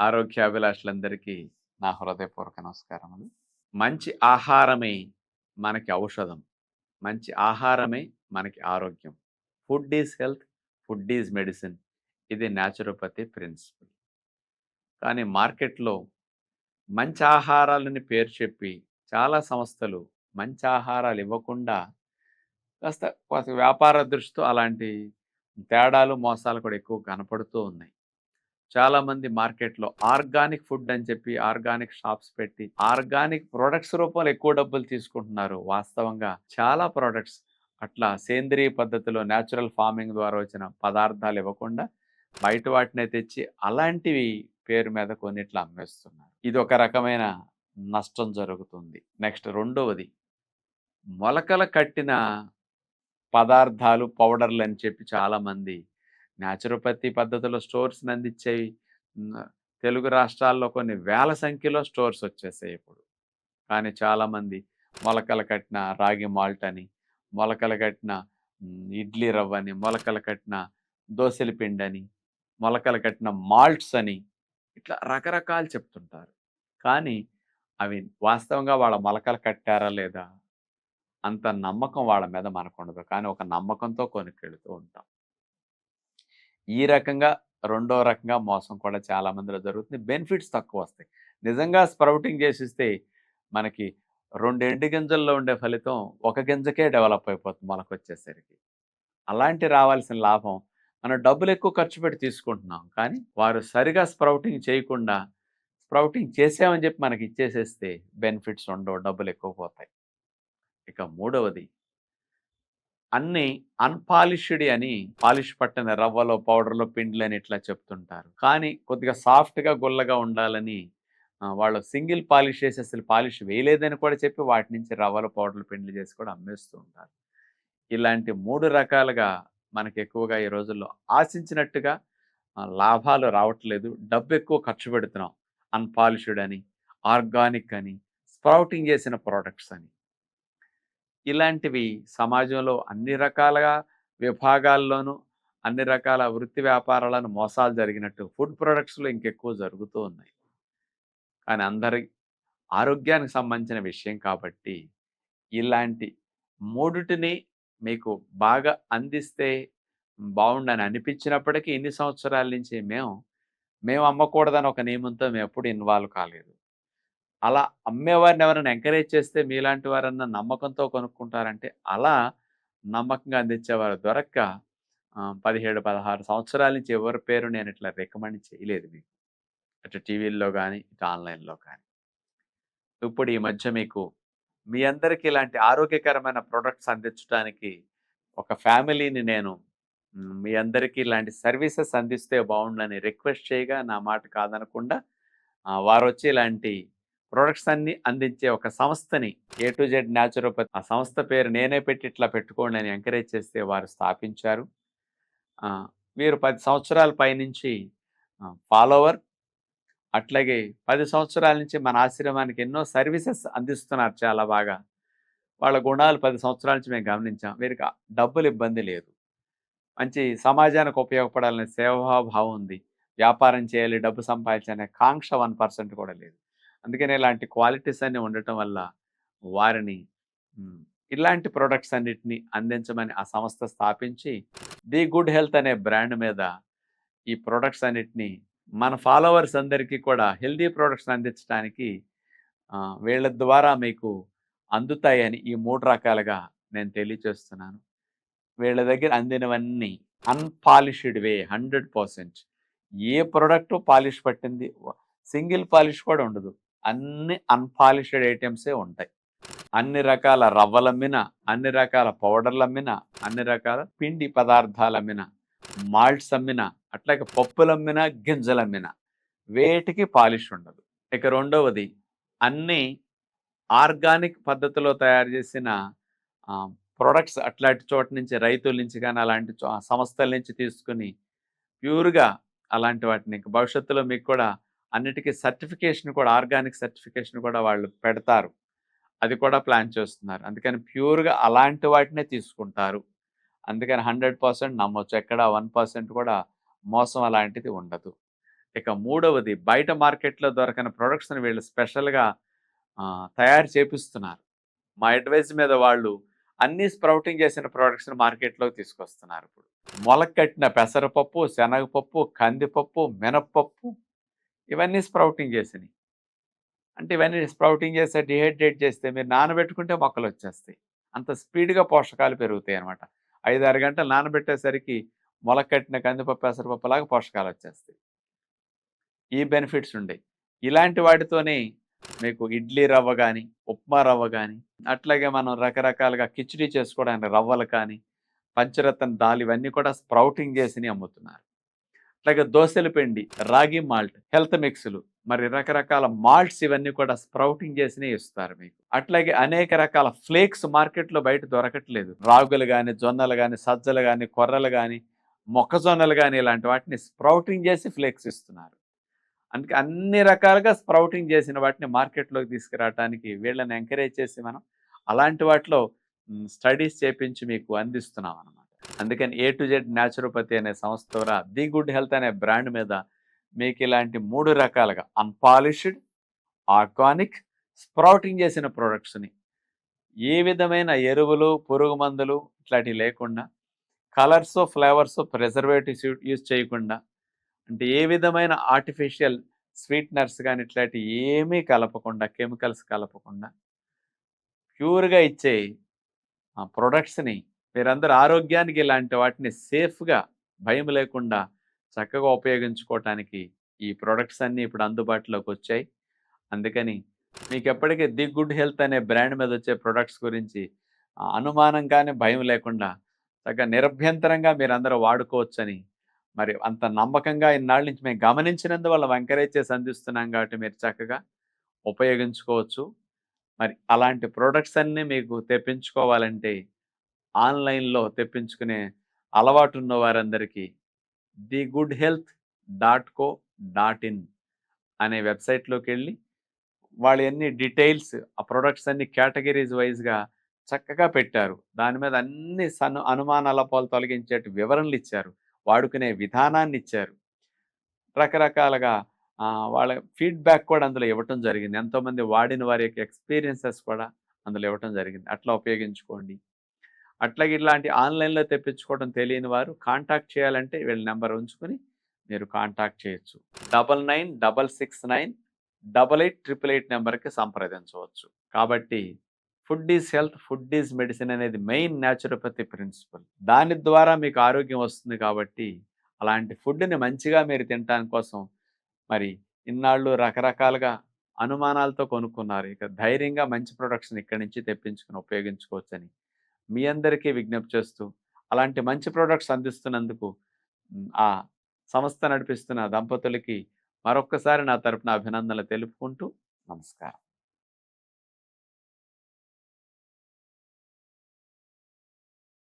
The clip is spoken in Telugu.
ఆరోగ్యాభిలాషులందరికీ నా హృదయపూర్వక నమస్కారములు. మంచి ఆహారమే మనకి ఔషధం. మంచి ఆహారమే మనకి ఆరోగ్యం. Food is health food is medicine. ఇది న్యాచురోపతి ప్రిన్సిపల్. కానీ మార్కెట్లో మంచి ఆహారాలని పేరు చెప్పి చాలా సంస్థలు మంచి ఆహారాలు ఇవ్వకుండా కాస్త కాస్త వ్యాపార దృష్టితో అలాంటి తేడాలు మోసాలు కూడా ఎక్కువ కనపడుతూ ఉన్నాయి. చాలామంది మార్కెట్లో ఆర్గానిక్ ఫుడ్ అని చెప్పి ఆర్గానిక్ షాప్స్ పెట్టి ఆర్గానిక్ ప్రొడక్ట్స్ రూపంలో ఎక్కువ డబ్బులు తీసుకుంటున్నారు. వాస్తవంగా చాలా ప్రొడక్ట్స్ అట్లా సేంద్రియ పద్ధతిలో న్యాచురల్ ఫార్మింగ్ ద్వారా వచ్చిన పదార్థాలు ఇవ్వకుండా బయట వాటిని తెచ్చి అలాంటివి పేరు మీద కొన్నిట్లు అమ్మేస్తున్నారు. ఇది ఒక రకమైన నష్టం జరుగుతుంది. నెక్స్ట్ రెండవది మొలకల కట్టిన పదార్థాలు పౌడర్లు అని చెప్పి చాలామంది న్యాచురోపతి పద్ధతిలో స్టోర్స్ అందించేవి తెలుగు రాష్ట్రాల్లో కొన్ని వేల సంఖ్యలో స్టోర్స్ వచ్చేసాయి ఇప్పుడు. కానీ చాలామంది మొలకలు కట్టిన రాగి మాల్ట్ అని మొలకలు కట్టిన ఇడ్లీ రవ్వ అని మొలకలు కట్టిన దోశల పిండి అని మొలకలు కట్టిన మాల్ట్స్ అని ఇట్లా రకరకాలు చెప్తుంటారు. కానీ అవి వాస్తవంగా వాళ్ళ మొలకలు కట్టారా లేదా అంత నమ్మకం వాళ్ళ మీద మనకు ఉండదు కానీ ఒక నమ్మకంతో కొనుక్కెళ్తూ ఉంటాం. ఈ రకంగా రెండో రకంగా మోసం కూడా చాలా మందిలో జరుగుతుంది. బెనిఫిట్స్ తక్కువ వస్తాయి. నిజంగా స్ప్రౌటింగ్ చేసిస్తే మనకి రెండు ఎండు గింజల్లో ఉండే ఫలితం ఒక గింజకే డెవలప్ అయిపోతుంది మనకు వచ్చేసరికి అలాంటి రావాల్సిన లాభం మనం డబ్బులు ఎక్కువ ఖర్చు పెట్టి తీసుకుంటున్నాం. కానీ వారు సరిగా స్ప్రౌటింగ్ చేయకుండా స్ప్రౌటింగ్ చేసామని చెప్పి మనకి ఇచ్చేసేస్తే బెనిఫిట్స్ ఉండవు డబ్బులు ఎక్కువ పోతాయి. ఇక మూడవది అన్ని అన్పాలిష్డ్ అని పాలిష్ పట్టిన రవ్వలో పౌడర్లో పిండిలు అని ఇట్లా చెప్తుంటారు. కానీ కొద్దిగా సాఫ్ట్గా గుల్లగా ఉండాలని వాళ్ళు సింగిల్ పాలిష్ చేసి అసలు పాలిష్ వేయలేదని కూడా చెప్పి వాటి నుంచి రవ్వల పౌడర్లు పిండిలు చేసి కూడా అమ్మేస్తూ ఉంటారు. ఇలాంటి మూడు రకాలుగా మనకి ఎక్కువగా ఈ రోజుల్లో ఆశించినట్టుగా లాభాలు రావట్లేదు. డబ్బు ఎక్కువ ఖర్చు పెడుతున్నాం. అన్పాలిష్డ్ అని ఆర్గానిక్ అని స్ప్రౌటింగ్ చేసిన ప్రోడక్ట్స్ అని. ఇలాంటివి సమాజంలో అన్ని రకాలుగా విభాగాల్లోనూ అన్ని రకాల వృత్తి వ్యాపారాలను మోసాలు జరిగినట్టు ఫుడ్ ప్రొడక్ట్స్లో ఇంకెక్కువ జరుగుతూ ఉన్నాయి. కానీ అందరి ఆరోగ్యానికి సంబంధించిన విషయం కాబట్టి ఇలాంటి మూడుటిని మీకు బాగా అందిస్తే బాగుండని అనిపించినప్పటికీ ఇన్ని సంవత్సరాల నుంచి మేము మేము అమ్మకూడదని ఒక నియమంతో మేము ఎప్పుడు ఇన్వాల్వ్ కాలేదు. అలా అమ్మేవారిని ఎవరైనా ఎంకరేజ్ చేస్తే మీలాంటి వారన్నా నమ్మకంతో కొనుక్కుంటారంటే అలా నమ్మకంగా అందించేవారు దొరక్క పదిహేడు పదహారు సంవత్సరాల నుంచి ఎవరి పేరు నేను ఇట్లా రికమెండ్ చేయలేదు మీకు. అటు టీవీల్లో కానీ ఇటు ఆన్లైన్లో కానీ ఇప్పుడు ఈ మధ్య మీకు మీ అందరికీ ఇలాంటి ఆరోగ్యకరమైన ప్రొడక్ట్స్ అందించడానికి ఒక ఫ్యామిలీని నేను మీ అందరికీ ఇలాంటి సర్వీసెస్ అందిస్తే బాగుండని రిక్వెస్ట్ చేయగా నా మాట కాదనకుండా వారు వచ్చి ఇలాంటి ప్రొడక్ట్స్ అన్ని అందించే ఒక సంస్థని ఏ టు జెడ్ న్యాచురోపతి ఆ సంస్థ పేరు నేనే పెట్టి ఇట్లా పెట్టుకోండి అని ఎంకరేజ్ చేస్తే వారు స్థాపించారు. వీరు పది సంవత్సరాల పైనుంచి ఫాలోవర్ అట్లాగే పది సంవత్సరాల నుంచి మన ఆశ్రమానికి ఎన్నో సర్వీసెస్ అందిస్తున్నారు చాలా బాగా. వాళ్ళ గుణాలు పది సంవత్సరాల నుంచి మేము గమనించాం. వీరికి డబ్బులు ఇబ్బంది లేదు. మంచి సమాజానికి ఉపయోగపడాలనే సేవాభావం ఉంది. వ్యాపారం చేయాలి డబ్బు సంపాదించాలనే కాంక్ష వన్ పర్సెంట్ కూడా లేదు. అందుకని ఇలాంటి క్వాలిటీస్ అన్ని ఉండటం వల్ల వారిని ఇలాంటి ప్రొడక్ట్స్ అన్నిటిని అందించమని ఆ సంస్థ స్థాపించి ది గుడ్ హెల్త్ అనే బ్రాండ్ మీద ఈ ప్రొడక్ట్స్ అన్నిటిని మన ఫాలోవర్స్ అందరికీ కూడా హెల్దీ ప్రొడక్ట్స్ అందించడానికి వీళ్ళ ద్వారా మీకు అందుతాయని ఈ మూడు రకాలుగా నేను తెలియచేస్తున్నాను వీళ్ళ దగ్గర అందినవన్నీ అన్పాలిష్డ్ వే హండ్రెడ్ పర్సెంట్. ఏ ప్రోడక్ట్ పాలిష్ పట్టింది? సింగిల్ పాలిష్ కూడా ఉండదు. అన్ని అన్పాలిష్డ్ ఐటమ్సే ఉంటాయి. అన్ని రకాల రవ్వలమ్మిన అన్ని రకాల పౌడర్లు అమ్మిన అన్ని రకాల పిండి పదార్థాలు అమ్మిన మాల్ట్స్ అమ్మిన అట్లాగే పప్పులు అమ్మిన గింజలు వేటికి పాలిష్ ఉండదు. ఇక రెండవది అన్ని ఆర్గానిక్ పద్ధతిలో తయారు చేసిన ప్రొడక్ట్స్ అట్లాంటి చోట నుంచి రైతుల నుంచి కానీ అలాంటి చో- సంస్థల నుంచి తీసుకుని ప్యూర్గా అలాంటి వాటిని భవిష్యత్తులో మీకు కూడా అన్నిటికీ సర్టిఫికేషన్ కూడా ఆర్గానిక్ సర్టిఫికేషన్ కూడా వాళ్ళు పెడతారు. అది కూడా ప్లాన్ చేస్తున్నారు. అందుకని ప్యూర్గా అలాంటి వాటినే తీసుకుంటారు. అందుకని హండ్రెడ్ పర్సెంట్ నమ్మొచ్చు. ఎక్కడ వన్ పర్సెంట్ కూడా మోసం అలాంటిది ఉండదు. ఇక మూడవది బయట మార్కెట్లో దొరకని ప్రొడక్ట్స్ని వీళ్ళు స్పెషల్గా తయారు చేపిస్తున్నారు. మా అడ్వైజ్ మీద వాళ్ళు అన్ని స్ప్రౌటింగ్ చేసిన ప్రోడక్ట్స్ని మార్కెట్లోకి తీసుకొస్తున్నారు ఇప్పుడు. మొలకట్టిన పెసరపప్పు శనగపప్పు కందిపప్పు మినప్పప్పు ఇవన్నీ స్ప్రౌటింగ్ చేసినాయి. అంటే ఇవన్నీ స్ప్రౌటింగ్ చేస్తే డిహైడ్రేట్ చేస్తే మీరు నానబెట్టుకుంటే మొక్కలు వచ్చేస్తాయి. అంత స్పీడ్గా పోషకాలు పెరుగుతాయి అనమాట ఐదారు గంటలు నానబెట్టేసరికి మొలకట్టిన కందిపప్పు పెసరపప్పులాగా పోషకాలు వచ్చేస్తాయి. ఈ బెనిఫిట్స్ ఉండే ఇలాంటి వాటితోనే మీకు ఇడ్లీ రవ్వ కానీ ఉప్మా రవ్వ కానీ అట్లాగే మనం రకరకాలుగా కిచిడీ చేసుకోవడానికి రవ్వలు కానీ పంచరత్న దాల్ ఇవన్నీ కూడా స్ప్రౌటింగ్ చేసి అమ్ముతున్నారు. అట్లాగే దోశల పిండి రాగి మాల్ట్ హెల్త్ మిక్స్లు మరి రకరకాల మాల్ట్స్ ఇవన్నీ కూడా స్ప్రౌటింగ్ చేసినే ఇస్తారు మీకు. అట్లాగే అనేక రకాల ఫ్లేక్స్ మార్కెట్లో బయట దొరకట్లేదు. రాగులు కానీ జొన్నలు కానీ సజ్జలు కానీ కొర్రలు కానీ మొక్కజొన్నలు కానీ ఇలాంటి వాటిని స్ప్రౌటింగ్ చేసి ఫ్లేక్స్ ఇస్తున్నారు. అందుకే అన్ని రకాలుగా స్ప్రౌటింగ్ చేసిన వాటిని మార్కెట్లోకి తీసుకురావడానికి వీళ్ళని ఎంకరేజ్ చేసి మనం అలాంటి వాటిలో స్టడీస్ చేపించి మీకు అందిస్తున్నాం అనమాట అందుకని ఏ టు జెడ్ న్యాచురోపతి అనే సంస్థ ద్వారా ది గుడ్ హెల్త్ అనే బ్రాండ్ మీద మీకు ఇలాంటి మూడు రకాలుగా అన్పాలిష్డ్ ఆర్గానిక్ స్ప్రౌటింగ్ చేసిన ప్రొడక్ట్స్ని ఏ విధమైన ఎరువులు పురుగు మందులు ఇట్లాంటివి లేకుండా కలర్స్ ఫ్లేవర్స్ ప్రిజర్వేటివ్స్ యూజ్ చేయకుండా అంటే ఏ విధమైన ఆర్టిఫిషియల్ స్వీట్నర్స్ కానీ ఇట్లాంటి ఏమీ కలపకుండా కెమికల్స్ కలపకుండా ప్యూర్గా ఇచ్చే ప్రొడక్ట్స్ని మీరందరూ ఆరోగ్యానికి ఇలాంటి వాటిని సేఫ్గా భయం లేకుండా చక్కగా ఉపయోగించుకోవటానికి ఈ ప్రొడక్ట్స్ అన్నీ ఇప్పుడు అందుబాటులోకి వచ్చాయి. అందుకని మీకు ఎప్పటికీ ది గుడ్ హెల్త్ అనే బ్రాండ్ మీద వచ్చే ప్రొడక్ట్స్ గురించి అనుమానం కానీ భయం లేకుండా చక్కగా నిరభ్యంతరంగా మీరందరూ వాడుకోవచ్చని మరి అంత నమ్మకంగా ఇన్నాళ్ళ నుంచి మేము గమనించినందువల్ల ఎంకరేజ్ చేసి అందిస్తున్నాం కాబట్టి మీరు చక్కగా ఉపయోగించుకోవచ్చు. మరి అలాంటి ప్రొడక్ట్స్ అన్నీ మీకు తెప్పించుకోవాలంటే ఆన్లైన్లో తెప్పించుకునే అలవాటు ఉన్న వారందరికీ the good health dot co dot in అనే వెబ్సైట్లోకి వెళ్ళి వాళ్ళు అన్ని డీటెయిల్స్ ఆ ప్రొడక్ట్స్ అన్ని కేటగిరీస్ వైజ్గా చక్కగా పెట్టారు. దాని మీద అన్ని సను అనుమానాలపాలు తొలగించేటి వివరణలు ఇచ్చారు వాడుకునే విధానాన్ని ఇచ్చారు రకరకాలుగా వాళ్ళ ఫీడ్బ్యాక్ కూడా అందులో ఇవ్వటం జరిగింది. ఎంతోమంది వాడిన వారి యొక్క ఎక్స్పీరియన్సెస్ కూడా అందులో ఇవ్వటం జరిగింది. అట్లా ఉపయోగించుకోండి. అట్లాగే ఇట్లాంటి ఆన్లైన్లో తెప్పించుకోవడం తెలియని వారు కాంటాక్ట్ చేయాలంటే వీళ్ళ నెంబర్ ఉంచుకొని మీరు కాంటాక్ట్ చేయొచ్చు. Double nine double six nine double eight triple eight నెంబర్కి సంప్రదించవచ్చు. కాబట్టి food is health food is medicine అనేది మెయిన్ న్యాచురోపతి ప్రిన్సిపల్. దాని ద్వారా మీకు ఆరోగ్యం వస్తుంది కాబట్టి అలాంటి ఫుడ్ని మంచిగా మీరు తినడానికి కోసం మరి ఇన్నాళ్ళు రకరకాలుగా అనుమానాలతో కొనుక్కున్నారు. ఇక ధైర్యంగా మంచి ప్రొడక్ట్స్ని ఇక్కడి నుంచి తెప్పించుకుని ఉపయోగించుకోవచ్చని మీ అందరికీ విజ్ఞప్తి చేస్తూ అలాంటి మంచి ప్రోడక్ట్స్ అందిస్తున్నందుకు ఆ సంస్థ నడిపిస్తున్న దంపతులకి మరొక్కసారి నా తరపున అభినందనలు తెలుపుకుంటూ నమస్కారం.